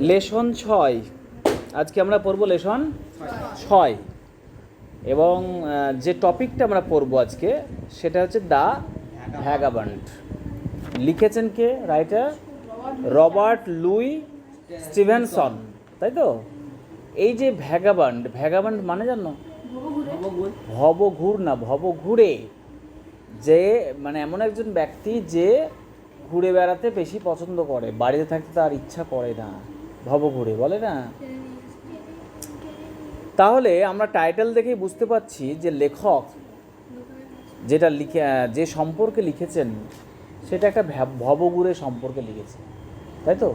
Lesson ছয়। আজকে আমরা পড়ব লেসন ছয়। এবং যে টপিকটা আমরা পড়ব আজকে, সেটা হচ্ছে দ্য ভ্যাগাবান্ড। লিখেছেন কে? রাইটার? Robert Louis Stevenson. তাই তো? এই যে ভ্যাগাবান্ড ভ্যাগাবান্ড মানে জানো? ভবঘুর না, ভবঘুরে। যে মানে এমন একজন ব্যক্তি যে ঘুরে বেড়াতে বেশি পছন্দ করে, বাড়িতে থাকতে তার ইচ্ছা করে না। ভবঘুরে, বলে না? তাহলে আমরা টাইটেল দেখেই বুঝতে পারছি যে লেখক যেটা লিখে, যে সম্পর্কে লিখেছেন, সেটা একটা ভবঘুরে সম্পর্কে লিখেছে, তাই তো?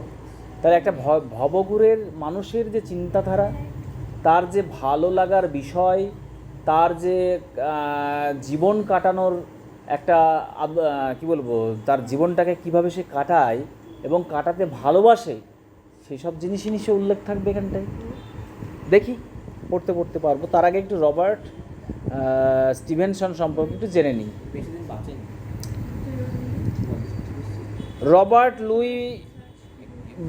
তাহলে একটা ভবঘুরের মানুষের যে চিন্তাধারা, তার যে ভালো লাগার বিষয়, তার যে জীবন কাটানোর একটা কি বলব, তার জীবনটাকে কীভাবে সে কাটায় এবং কাটাতে ভালোবাসে সেই সব জিনিসই নিশ্চয় উল্লেখ থাকবে এখানটায়। দেখি পড়তে পড়তে পারব। তার আগে একটু রবার্ট স্টিভেনসন সম্পর্কে একটু জেনে নিই। রবার্ট লুই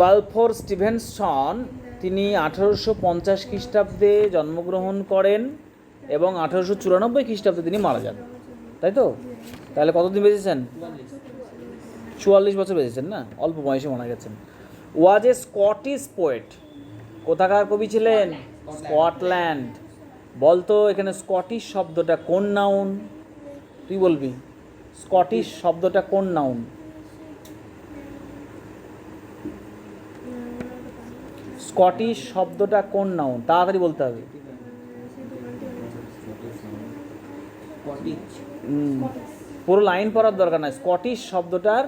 বালফোর স্টিভেনসন তিনি আঠারোশো পঞ্চাশ খ্রিস্টাব্দে জন্মগ্রহণ করেন এবং আঠারোশো চুরানব্বই খ্রিস্টাব্দে তিনি মারা যান। তাই তো? তাহলে কতদিন বেঁচেছেন? চুয়াল্লিশ বছর বেঁচেছেন না? অল্প বয়সে মারা গেছেন। ওয়াজ এ স্কটিশ পোয়েট কোথাকার কবি ছিলেন? স্কটল্যান্ড বলতো এখানে স্কটিশ শব্দটা কোন নাউন তুই বলবি। স্কটিশ শব্দটা কোন নাউন স্কটিশ শব্দটা কোন নাউন তাড়াতাড়ি বলতে হবে। পুরো লাইন পড়ার দরকার নাই। স্কটিশ শব্দটার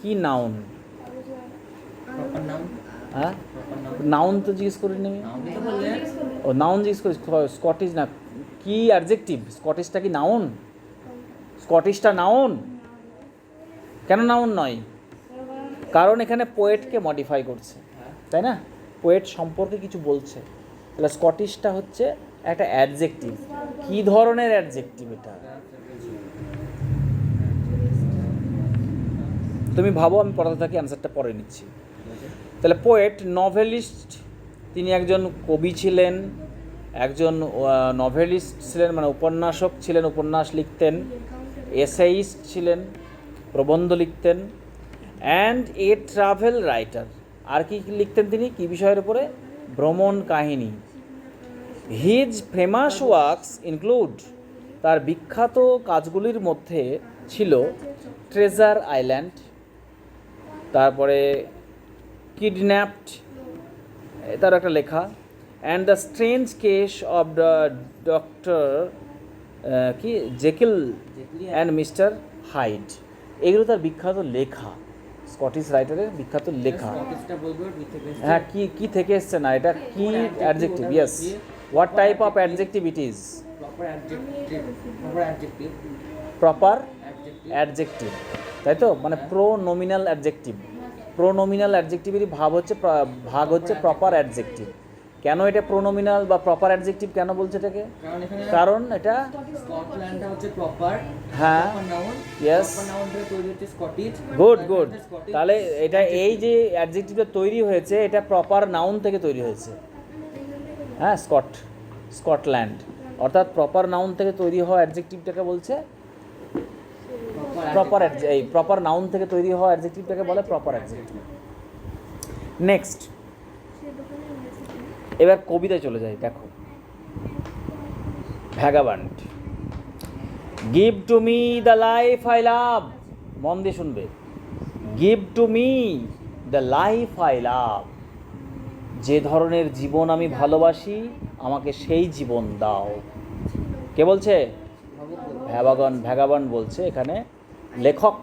কি নাউন হ্যাঁ? নাউন তো জিজ্ঞেস করি নি আমি। নাম তো বললেন ও নাউন জিজ্ঞেস করি স্কটিশ না কি অ্যাডজেক্টিভ স্কটিশটা কি নাউন স্কটিশটা নাউন কেন নাউন নয়? কারণ এখানে পোয়েটকে মডিফাই করছে তাই না? পোয়েট সম্পর্কে কিছু বলছে। তাহলে স্কটিশটা হচ্ছে একটা অ্যাডজেক্টিভ কি ধরনের অ্যাডজেক্টিভ এটা? তুমি ভাবো আমি পড়াতে থাকি অ্যান্সারটা পরে নিচ্ছি। তাহলে পোয়েট নভেলিস্ট তিনি একজন কবি ছিলেন, একজন নভেলিস্ট ছিলেন মানে উপন্যাসক ছিলেন, উপন্যাস লিখতেন এসেইস্ট ছিলেন, প্রবন্ধ লিখতেন অ্যান্ড এ ট্রাভেল রাইটার আর কি লিখতেন তিনি? কি বিষয়ের উপরে? ভ্রমণ কাহিনী। হিজ ফেমাস ওয়ার্কস ইনক্লুড তার বিখ্যাত কাজগুলির মধ্যে ছিল ট্রেজার আইল্যান্ড তারপরে কিডন্যাপড তার একটা লেখা and the strange case of the doctor কি? জেকিল অ্যান্ড মিস্টার হাইড এগুলো তার বিখ্যাত লেখা স্কটিশ রাইটারের বিখ্যাত লেখা। হ্যাঁ কি কি থেকে এসছে না? এটা কি adjective yes what type of adjective it is proper adjective তাই তো? মানে pronominal adjective pronominal অ্যাডজেক্টিভেরই ভাব হচ্ছে ভাগ হচ্ছে প্রপার অ্যাডজেক্টিভ কেন এটা প্রোনোমিনাল বা প্রপার অ্যাডজেক্টিভ কেন বলছে এটাকে? কারণ এটা স্কটল্যান্ডটা হচ্ছে প্রপার হ্যাঁ। ইয়েস গুড গুড তাহলে এটা এই যে অ্যাডজেক্টিভটা তৈরি হয়েছে এটা প্রপার নাউন থেকে তৈরি হয়েছে। হ্যাঁ স্কট স্কটল্যান্ড অর্থাৎ প্রপার নাউন থেকে তৈরি হওয়া অ্যাডজেক্টিভটাকে বলছে? প্রপার এই প্রপার নাউন থেকে তৈরি হওয়া অ্যাডজেক্টিভটাকে বলে প্রপার অ্যাডজেক্টিভ নেক্সট এবার কবিতায় চলে যাই, দেখো। Vagabond. Give to me the life I love মন দিয়ে শুনবে। Give to me the life I love যে ধরনের জীবন আমি ভালোবাসি, আমাকে সেই জীবন দাও। কে বলছে? ভ্যাবাগন ভ্যাগাবান বলছে এখানে। লেখক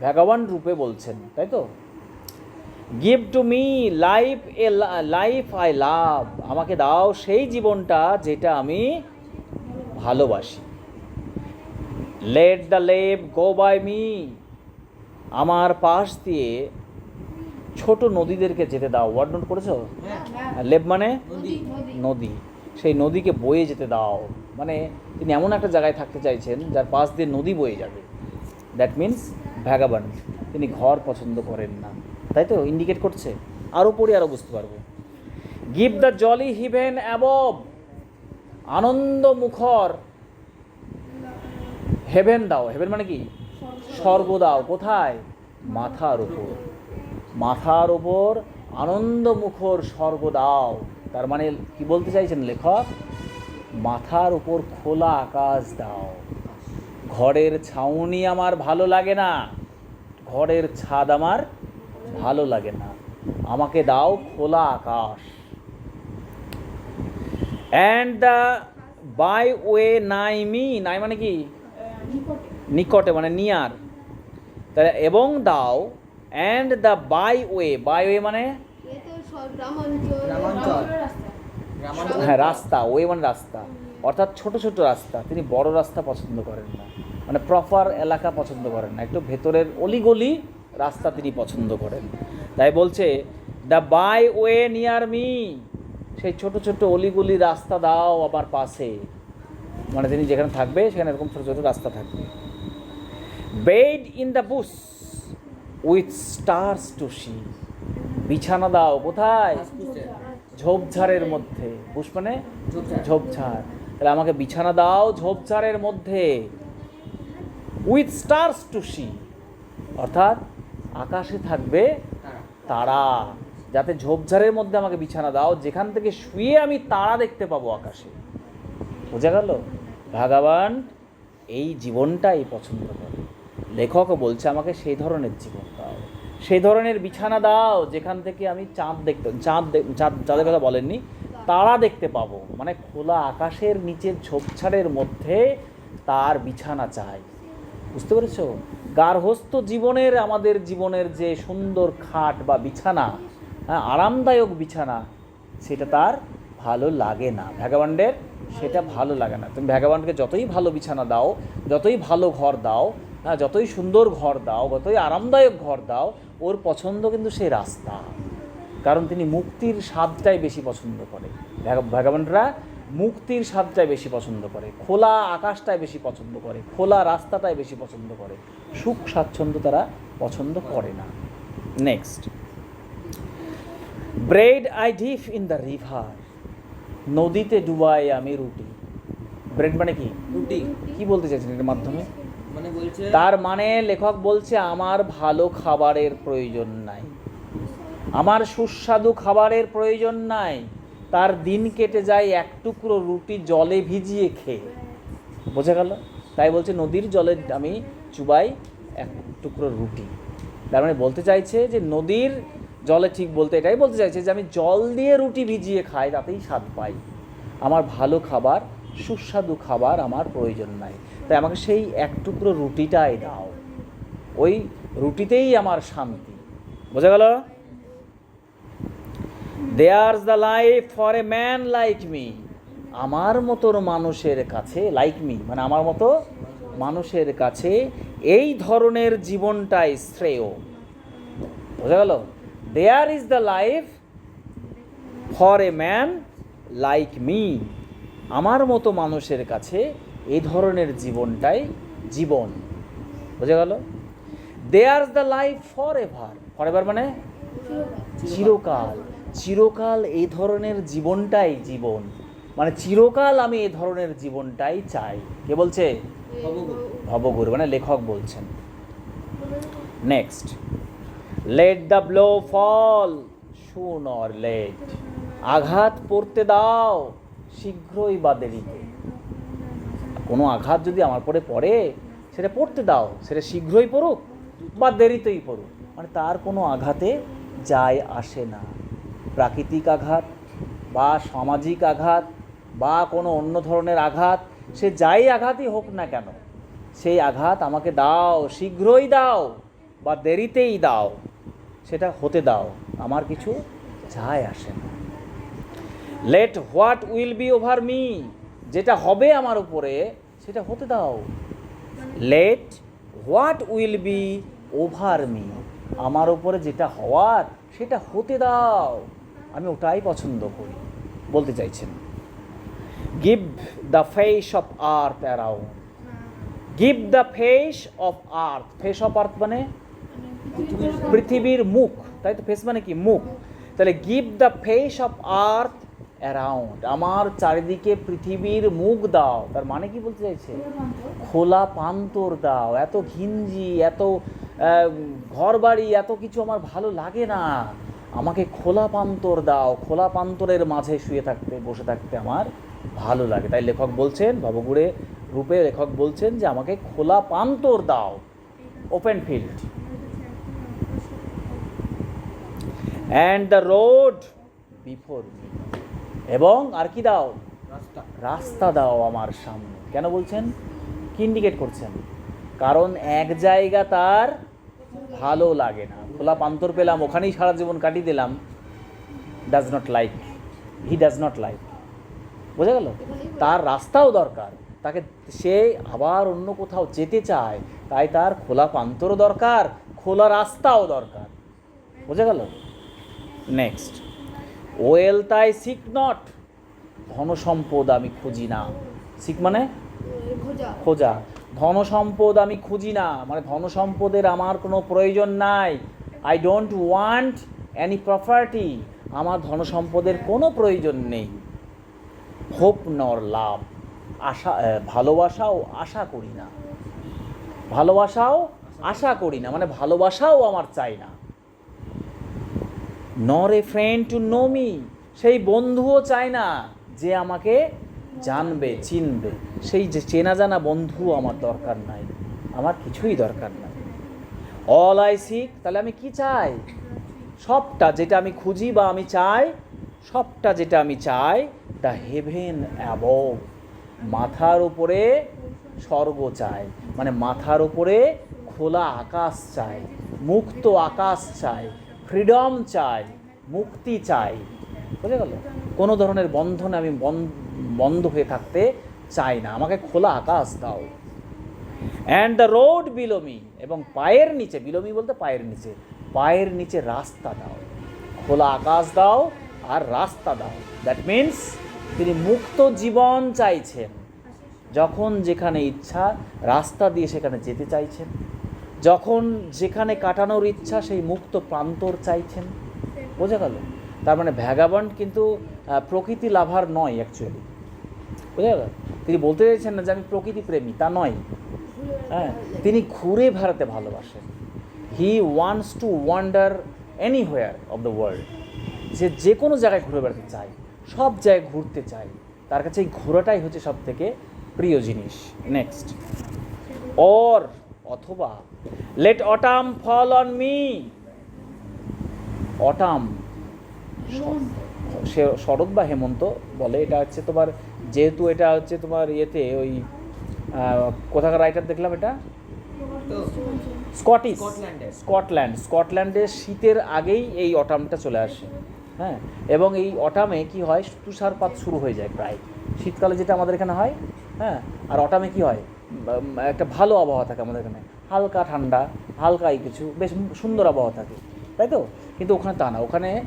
ভ্যাগাবান রূপে বলছেন তাই তো? Give to me life a life I love আমাকে দাও সেই জীবনটা যেটা আমি ভালোবাসি। Let the lave go by me আমার পাশ দিয়ে ছোট নদীদেরকে যেতে দাও। ওয়ার্ড নোট করেছ লেব মানে? নদী। সেই নদীকে বয়ে যেতে দাও। মানে তিনি এমন একটা জায়গায় থাকতে চাইছেন যার পাশ দিয়ে নদী বয়ে যাবে। দ্যাট মিন্স ভ্যাগাবান্ড তিনি ঘর পছন্দ করেন না। তাই তো? ইন্ডিকেট করছে। আরও পড়ি আরও বুঝতে পারব। Give the jolly heaven above আনন্দ মুখর হেভেন দাও। হেভেন মানে কি? স্বর্গ দাও কোথায়? মাথার উপর। মাথার উপর আনন্দ মুখর স্বর্গ দাও তার মানে কি বলতে চাইছেন লেখক? মাথার উপর খোলা আকাশ দাও। ঘরের ছাউনি আমার ভালো লাগে না। ঘরের ছাদ আমার ভালো লাগে না। আমাকে দাও খোলা আকাশ। And the by way nigh me nigh মানে কি? নিকটে মানে নিয়ার তাহলে এবং দাও and the by way by way মানে হ্যাঁ রাস্তা ওয়ে মানে রাস্তা। অর্থাৎ ছোট ছোট রাস্তা তিনি বড় রাস্তা পছন্দ করেন না। মানে প্রপার এলাকা পছন্দ করেন না একটু ভেতরের অলিগলি রাস্তা তিনি পছন্দ করেন। তাই বলছে the by way near me সেই ছোট ছোট অলিগলি রাস্তা দাও আমার পাশে। মানে তিনি যেখানে থাকবে সেখানে এরকম ছোটো ছোটো রাস্তা থাকবে। Bed in the bush with stars to see বিছানা দাও কোথায়? ঝোপঝাড়ের মধ্যে। বুস মানে? ঝোপঝাড়। তাহলে আমাকে বিছানা দাও ঝোপঝাড়ের মধ্যে। উইথ স্টার্স টু সি অর্থাৎ আকাশে থাকবে তারা। যাতে ঝোপঝাড়ের মধ্যে আমাকে বিছানা দাও, যেখান থেকে শুয়ে আমি তারা দেখতে পাবো আকাশে। বোঝা গেল? ভগবান এই জীবনটাই পছন্দ করে। লেখকও বলছে আমাকে সেই ধরনের জীবন দাও। সেই ধরনের বিছানা দাও, যেখান থেকে আমি চাঁদ দেখতে চাঁদ চাঁদ চাঁদের কথা বলেননি। তারা দেখতে পাবো। মানে খোলা আকাশের নিচের ঝোপঝাড়ের মধ্যে তার বিছানা চাই। বুঝতে পেরেছ? গার্হস্থ জীবনের, আমাদের জীবনের যে সুন্দর খাট বা বিছানা হ্যাঁ আরামদায়ক বিছানা, সেটা তার ভালো লাগে না। ভ্যাগাবান্ডের সেটা ভালো লাগে না। তুমি ভ্যাগাবান্ডকে যতই ভালো বিছানা দাও, যতই ভালো ঘর দাও হ্যাঁ যতই সুন্দর ঘর দাও, যতই আরামদায়ক ঘর দাও, ওর পছন্দ কিন্তু সেই রাস্তা। কারণ তিনি মুক্তির স্বাদটাই বেশি পছন্দ করে। ভ্যাগ- ভ্যাগাবান্ডরা মুক্তির স্বাদটাই বেশি পছন্দ করে। খোলা আকাশটাই বেশি পছন্দ করে। খোলা রাস্তাটাই বেশি পছন্দ করে। সুখ স্বাচ্ছন্দ্য তারা পছন্দ করে না। Next bread I dip in the river নদীতে ডুবাই আমি রুটি। ব্রেড মানে কি? রুটি। কি বলতে চাইছেন এর মাধ্যমে? মানে তার মানে লেখক বলছে আমার ভালো খাবারের প্রয়োজন নাই। আমার সুস্বাদু খাবারের প্রয়োজন নাই। তার দিন কেটে যায় এক টুকরো রুটি জলে ভিজিয়ে খেয়ে। বোঝা গেল? তাই বলছে, নদীর জলে আমি চুবাই এক টুকরো রুটি। তার মানে বলতে চাইছে যে, নদীর জলে ঠিক বলতে এটাই বলতে চাইছে যে, আমি জল দিয়ে রুটি ভিজিয়ে খাই, তাতেই স্বাদ পাই। আমার ভালো খাবার, সুস্বাদু খাবার আমার প্রয়োজন নাই। তাই আমাকে সেই এক টুকরো রুটিটাই দাও। ওই রুটিতেই আমার শান্তি। বোঝা গেল? There's the life for a man like me আমার মতোর মানুষের কাছে লাইক মি মানে আমার মতো মানুষের কাছে এই ধরনের জীবনটাই শ্রেয়। বোঝা গেল? There is the life for a man like me আমার মতো মানুষের কাছে এই ধরনের জীবনটাই জীবন। বোঝা গেল? There's the life for ever for ever মানে চিরকাল। চিরকাল এই ধরনের জীবনটাই জীবন। মানে চিরকাল আমি এই ধরনের জীবনটাই চাই। কে বলছে? ভবগুরু। মানে লেখক বলছেন। Next let the blow fall soon or let আঘাত পড়তে দাও, শীঘ্রই বা দেরিতে। কোনো আঘাত যদি আমার পরে পড়ে, সেটা পড়তে দাও। সেটা শীঘ্রই পড়ুক বা দেরিতেই পড়ুক। মানে তার কোনো আঘাতে যায়, আসে না। প্রাকৃতিক আঘাত বা সামাজিক আঘাত বা কোনো অন্য ধরনের আঘাত, সে যাই আঘাতই হোক না কেন, সেই আঘাত আমাকে দাও, শীঘ্রই দাও বা দেরিতেই দাও, সেটা হতে দাও, আমার কিছু যায় আসে না। Let what will be over me যেটা হবে আমার উপরে, সেটা হতে দাও। Let what will be over me আমার উপরে যেটা হওয়ার, সেটা হতে দাও। আমি ওটাই পছন্দ করি, বলতে চাইছেন। Give the face of earth around give the face of earth face of earth মানে? পৃথিবীর মুখ। তাই তো ফেস মানে কি? মুখ। তাহলে give the face of earth around আমার চারিদিকে পৃথিবীর মুখ দাও। তার মানে কি বলতে চাইছে? খোলা পান্তর দাও। এত ঘিঞ্জি, এত ঘর বাড়ি এত কিছু আমার ভালো লাগে না। আমাকে খোলা পান্তর দাও খোলা পান্তরের মাঝে শুয়ে থাকতে বসে থাকতে আমার ভালো লাগে। তাই লেখক বলছেন ভবগুড়ে রূপে লেখক বলছেন যে আমাকে খোলা পান্তর দাও। Open field and the road before me এবং আর কি দাও? রাস্তা। রাস্তা দাও আমার সামনে। কেন বলছেন? কি ইন্ডিকেট করছেন? কারণ এক জায়গা তার ভালো লাগে না। খোলা পান্তর পেলাম ওখানেই সারা জীবন কাটিয়ে দিলাম। Does not like he does not like বোঝা গেল? তার রাস্তাও দরকার। তাকে সে আবার অন্য কোথাও যেতে চায় তাই তার খোলা পান্তরও দরকার খোলা রাস্তাও দরকার। বোঝা গেল? Next wealth I seek not ধনসম্পদ আমি খুঁজি না। সিক মানে? খোঁজা। ধন সম্পদ আমি খুঁজি না। মানে ধন সম্পদের আমার কোনো প্রয়োজন নাই। I don't want any property আমার ধন সম্পদের কোনো প্রয়োজন নেই। হোপ নর লাভ। আশা ভালোবাসাও আশা করি না। ভালোবাসাও আশা করি না। মানে ভালোবাসাও আমার চাই না। Nor a friend to know me সেই বন্ধুও চায় না যে আমাকে জানবে, চিনবে। সেই যে চেনা জানা বন্ধু আমার দরকার নাই। আমার কিছুই দরকার নাই। অল আই সিক তাহলে আমি কি চাই? সবটা যেটা আমি খুঁজি বা আমি চাই, সবটা যেটা আমি চাই দ্য হেভেন অ্যাবভ মাথার উপরে স্বর্গ চাই মানে মাথার উপরে খোলা আকাশ চাই, মুক্ত আকাশ চাই ফ্রিডম চাই, মুক্তি চাই। বুঝে গেল? কোনো ধরনের বন্ধনে আমি বন- বন্ধ হয়ে থাকতে চাই না, আমাকে খোলা আকাশ দাও। অ্যান্ড দ্য রোড বিলোমি এবং পায়ের নিচে, বিলোমি বলতে পায়ের নিচে পায়ের নিচে রাস্তা দাও, খোলা আকাশ দাও আর রাস্তা দাও। দ্যাট মিন্স তিনি মুক্ত জীবন চাইছেন। যখন যেখানে ইচ্ছা রাস্তা দিয়ে সেখানে যেতে চাইছেন। যখন যেখানে কাটানোর ইচ্ছা সেই মুক্ত প্রান্তর চাইছেন। বোঝা গেল? তার মানে ভ্যাগাবন্ড কিন্তু প্রকৃতি লাভার নয় অ্যাকচুয়ালি বোঝা গেল? তিনি বলতে চাইছেন না যে আমি প্রকৃতি প্রেমী, তা নয়। হ্যাঁ তিনি ঘুরে বেড়াতে ভালোবাসেন। He wants to wander any anywhere of the world সে যে কোনো জায়গায় ঘুরে বেড়াতে চায় সব জায়গায় ঘুরতে চায়। তার কাছে এই ঘোরাটাই হচ্ছে সব থেকে প্রিয় জিনিস। নেক্সট অর অথবা let autumn fall on me autumn সে শরৎ বা হেমন্ত বলে এটা হচ্ছে তোমার যেহেতু এটা হচ্ছে তোমার ইয়েতে ওই কোথাকার রাইটার দেখলাম এটা? স্কটিশ। স্কটল্যান্ড স্কটল্যান্ডের শীতের আগেই এই অটামটা চলে আসে। হ্যাঁ? এবং এই অটামে কি হয়? তুষারপাত শুরু হয়ে যায় প্রায়। শীতকালে যেটা আমাদের এখানে হয় হ্যাঁ? আর অটামে কি হয়? একটা ভালো আবহাওয়া থাকে আমাদের এখানে। হালকা ঠান্ডা হালকাই কিছু বেশ সুন্দর আবহাওয়া থাকে। তাই তো? কিন্তু ওখানে তা না। ওখানে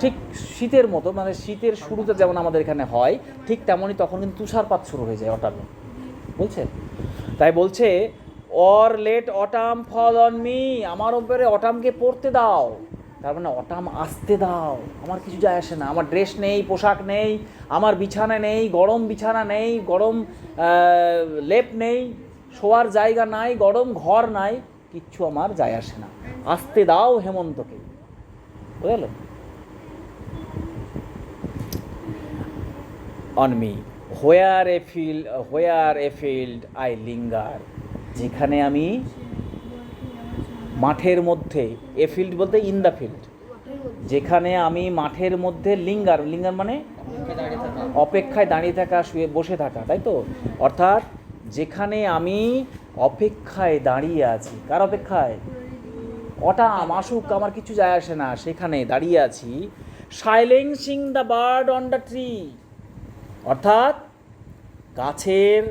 ঠিক শীতের মতো মানে শীতের শুরুতে যেমন আমাদের এখানে হয় ঠিক তেমনই তখন কিন্তু তুষারপাত শুরু হয়ে যায় অটামে বলছে তাই বলছে, or let autumn, fall on me, আমার উপরে অটামকে পড়তে দাও। তার মানে অটাম আসতে দাও, আমার কিছু যায় আসে না। আমার ড্রেস নেই, পোশাক নেই, আমার বিছানা নেই, গরম বিছানা নেই, গরম লেপ নেই, শোয়ার জায়গা নাই, গরম ঘর নাই, কিচ্ছু আমার যায় আসে না। আসতে দাও হেমন্তকে। বুঝল on me where a field where a field I linger যেখানে আমি মাঠের মধ্যে এ ফিল্ড বলতে ইন দ্য ফিল্ড যেখানে আমি মাঠের মধ্যে লিঙ্গার লিঙ্গার মানে অপেক্ষায় দাঁড়িয়ে থাকা, শুয়ে, বসে থাকা, তাই তো? অর্থাৎ যেখানে আমি অপেক্ষায় দাঁড়িয়ে আছি, কার অপেক্ষায়? অটাম আসুক আমার কিছু যায় আসে না, সেখানে দাঁড়িয়ে আছি, silencing the bird on the tree. অর্থাৎ গাছের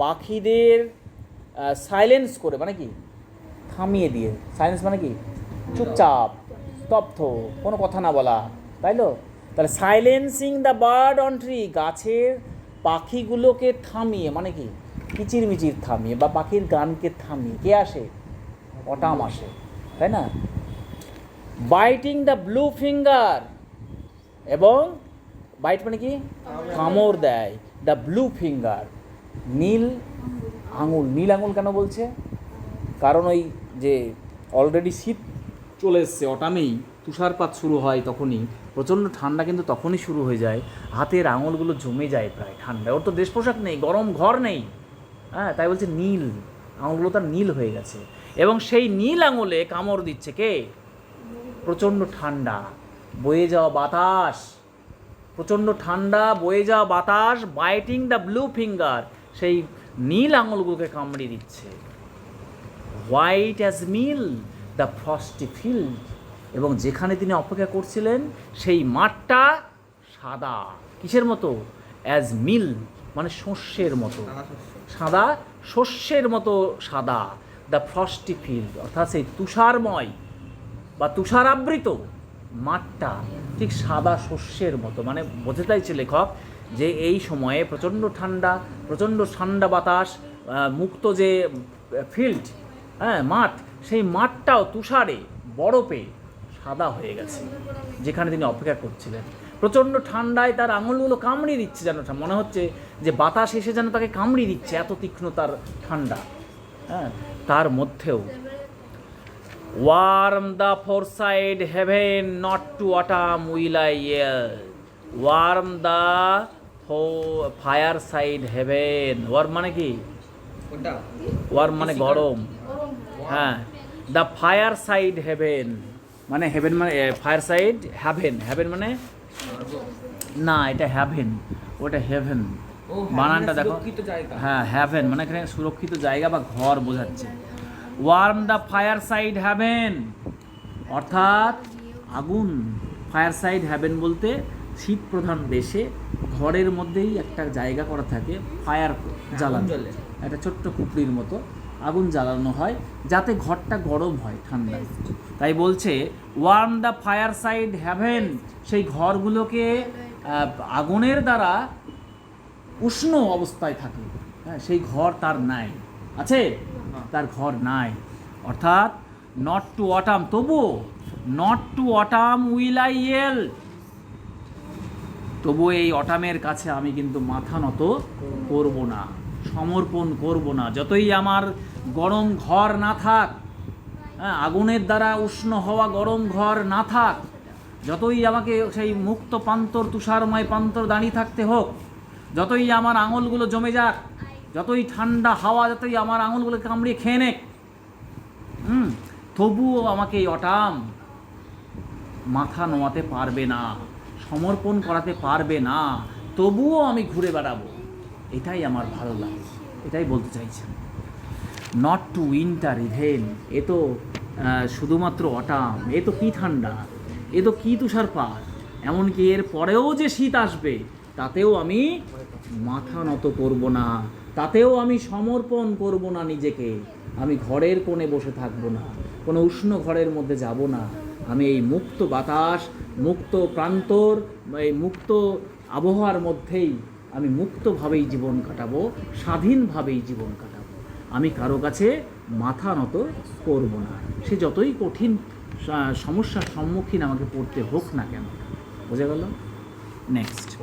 পাখিদের সাইলেন্স করে মানে কি? থামিয়ে দিয়ে। সাইলেন্স মানে কি? চুপচাপ, স্তব্ধ, কোনো কথা না বলা, তাই তো? তাহলে silencing the bird on tree গাছের পাখিগুলোকে থামিয়ে মানে কি? কিচির মিচির থামিয়ে বা পাখির গানকে থামিয়ে, কে আসে? অটাম আসে, তাই না? বাইটিং দ্য ব্লু ফিঙ্গার এবং বাইট মানে কি? কামড় দেয়। দ্য ব্লু ফিঙ্গার নীল আঙুল। নীল আঙুল কেন বলছে? কারণ ওই যে অলরেডি শীত চলে এসছে, অটামেই তুষারপাত শুরু হয় তখনই। প্রচণ্ড ঠান্ডা কিন্তু তখনই শুরু হয়ে যায়। হাতের আঙুলগুলো জমে যায় প্রায় ঠান্ডা। ওর তো দেশ পোশাক নেই, গরম ঘর নেই। হ্যাঁ তাই বলছে নীল। আঙুলগুলো তার নীল হয়ে গেছে। এবং সেই নীল আঙুলে কামড় দিচ্ছে কে? প্রচণ্ড ঠান্ডা, বয়ে যাওয়া বাতাস। প্রচণ্ড ঠান্ডা বয়ে যাওয়া বাতাস বাইটিং দ্য ব্লু ফিঙ্গার সেই নীল আঙুলগুলোকে কামড়ে দিচ্ছে। White as meal the frosty field এবং যেখানে তিনি অপেক্ষা করছিলেন সেই মাঠটা সাদা। কিসের মতো? অ্যাজ মিল মানে শস্যের মতো। সাদা শস্যের মতো সাদা। দ্য ফ্রস্টি ফিল্ড অর্থাৎ সেই তুষারময় বা তুষারাবৃত। মাঠটা ঠিক সাদা শস্যের মতো। মানে বোঝাতে চাইছে লেখক যে এই সময়ে প্রচণ্ড ঠান্ডা প্রচণ্ড ঠান্ডা বাতাস মুক্ত যে ফিল্ড হ্যাঁ মাঠ, সেই মাঠটাও তুষারে, বরফে সাদা হয়ে গেছে, যেখানে তিনি অপেক্ষা করছিলেন। প্রচণ্ড ঠান্ডায় তার আঙুলগুলো কামড়িয়ে দিচ্ছে যেন মনে হচ্ছে যে বাতাস এসে যেন তাকে কামড়িয়ে দিচ্ছে এত তীক্ষ্ণ তার ঠান্ডা। হ্যাঁ তার মধ্যেও warm the four side heaven not to autumn will I warm the fireside heaven warm মানে কি? ওয়ার্ম মানে গরম। হ্যাঁ। দ্য ফায়ার সাইড হেভেন মানে হেভেন মানে ফায়ার সাইড হ্যাভেন হ্যাভেন মানে? না এটা হ্যাভেন ওটা হেভেন বানানটা দেখো। হ্যাঁ হ্যাভেন মানে এখানে সুরক্ষিত জায়গা বা ঘর বোঝাচ্ছে। Warm the fireside haven. অর্থাৎ আগুন ফায়ার সাইড হ্যাভেন বলতে শীত প্রধান দেশে ঘরের মধ্যেই একটা জায়গা করা থাকে ফায়ার জ্বালানো। জ্বলে। একটা ছোট্ট কুপড়ির মতো আগুন জ্বালানো হয় যাতে ঘরটা গরম হয় ঠান্ডায় তাই বলছে warm the fireside haven সেই ঘরগুলোকে আগুনের দ্বারা উষ্ণ অবস্থায় থাকে। হ্যাঁ সেই ঘর তার নাই। আছে? তার ঘর নাই। অর্থাৎ নট টু অটাম তবুও not to autumn will I yield তবু এই অটামের কাছে আমি কিন্তু মাথা নত করব না, সমর্পণ করব না। যতই আমার গরম ঘর না থাক হ্যাঁ আগুনের দ্বারা উষ্ণ হওয়া গরম ঘর না থাক, যতই আমাকে সেই মুক্ত পান্তর, তুষারময় প্রান্তর দাঁড়িয়ে থাকতে হোক, যতই আমার আঙুলগুলো জমে যাক যতই ঠান্ডা হাওয়া, যতই আমার আঙুলগুলো কামড়িয়ে খেয়ে নেক, হুম, তবুও আমাকে এই অটাম মাথা নোয়াতে পারবে না, সমর্পণ করাতে পারবে না, তবুও আমি ঘুরে বেড়াবো। এটাই আমার ভালো লাগে, এটাই বলতে চাইছেন নট টু উইন্টার ইভেন এ তো শুধুমাত্র অটাম, এ তো কী ঠান্ডা, এ তো কি তুষারপাত, এমনকি এর পরেও যে শীত আসবে, তাতেও আমি মাথা নত করব না। তাতেও আমি সমর্পণ করব না নিজেকে। আমি ঘরের কোণে বসে থাকব না। কোনো উষ্ণ ঘরের মধ্যে যাব না। আমি এই মুক্ত বাতাস মুক্ত প্রান্তর এই মুক্ত আবহাওয়ার মধ্যেই আমি মুক্তভাবেই জীবন কাটাবো স্বাধীনভাবেই জীবন কাটাবো। আমি কারও কাছে মাথা নত করব না। সে যতই কঠিন সমস্যার সম্মুখীন আমাকে পড়তে হোক না কেন। বোঝা গেল? নেক্সট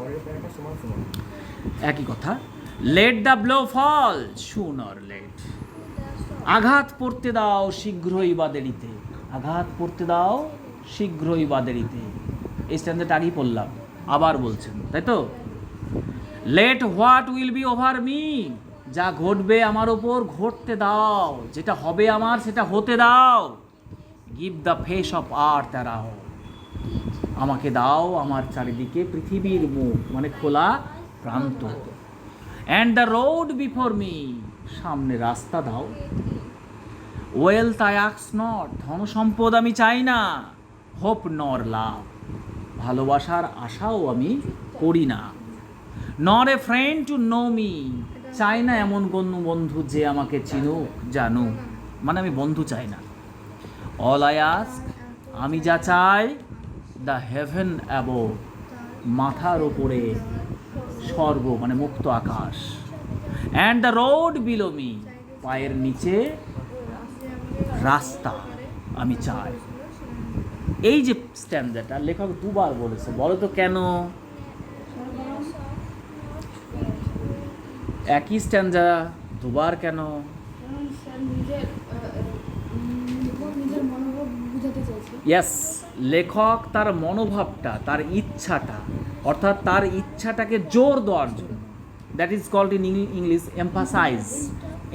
একই কথা। লেট দ্য ব্লো ফল শুন লেট আঘাত পড়তে দাও শীঘ্রই বা দেরিতে আঘাত পড়তে দাও শীঘ্রই বা দেরিতে এই স্ট্যান্ডার্ড আগেই পড়লাম, আবার বলছেন, তাই তো? Let what will be over me যা ঘটবে আমার ওপর ঘটতে দাও। যেটা হবে আমার, সেটা হতে দাও। Give the face of earth অ্যারাউ আমাকে দাও আমার চারিদিকে পৃথিবীর মুখ মানে খোলা প্রান্ত। And the road before me সামনে রাস্তা দাও। ওয়েলথ আই আক্স নট ধন সম্পদ আমি চাই না। হোপ নর লাভ ভালোবাসার আশাও আমি করি না। Nor a friend to know me চাই না এমন কোনো বন্ধু যে আমাকে চিনুক, জানুক। মানে আমি বন্ধু চাই না। অল আই আস্ক আমি যা চাই দ্য হেভেন অ্যাবো মাথার ওপরে স্বর্গ মানে মুক্ত আকাশ। And the road below me পায়ের নিচে রাস্তা আমি চাই। এই যে স্ট্যান্ডাটা লেখক দুবার বলেছে বলো তো কেন? একই স্ট্যান্ডা দুবার কেন? ইয়াস লেখক তার মনোভাবটা, তার ইচ্ছাটা, অর্থাৎ তার ইচ্ছাটাকে জোর দেওয়ার জন্য that is called in English emphasize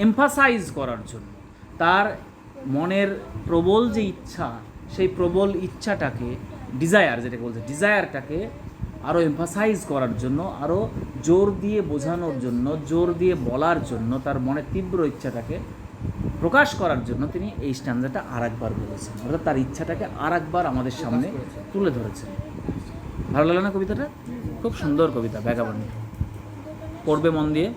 emphasize করার জন্য। তার মনের প্রবল যে ইচ্ছা, সেই প্রবল ইচ্ছাটাকে ডিজায়ার যেটাকে বলছে ডিজায়ারটাকে আরও এমফাসাইজ করার জন্য আরও জোর দিয়ে বোঝানোর জন্য, জোর দিয়ে বলার জন্য তার মনের তীব্র ইচ্ছাটাকে প্রকাশ করার জন্য তিনি এই স্ট্যান্ডাটা আর একবার বলেছেন। অর্থাৎ তার ইচ্ছাটাকে আর একবার আমাদের সামনে তুলে ধরেছেন। ভালো লাগল না কবিতাটা? খুব সুন্দর কবিতা ব্যাগাবানি পড়বে মন দিয়ে।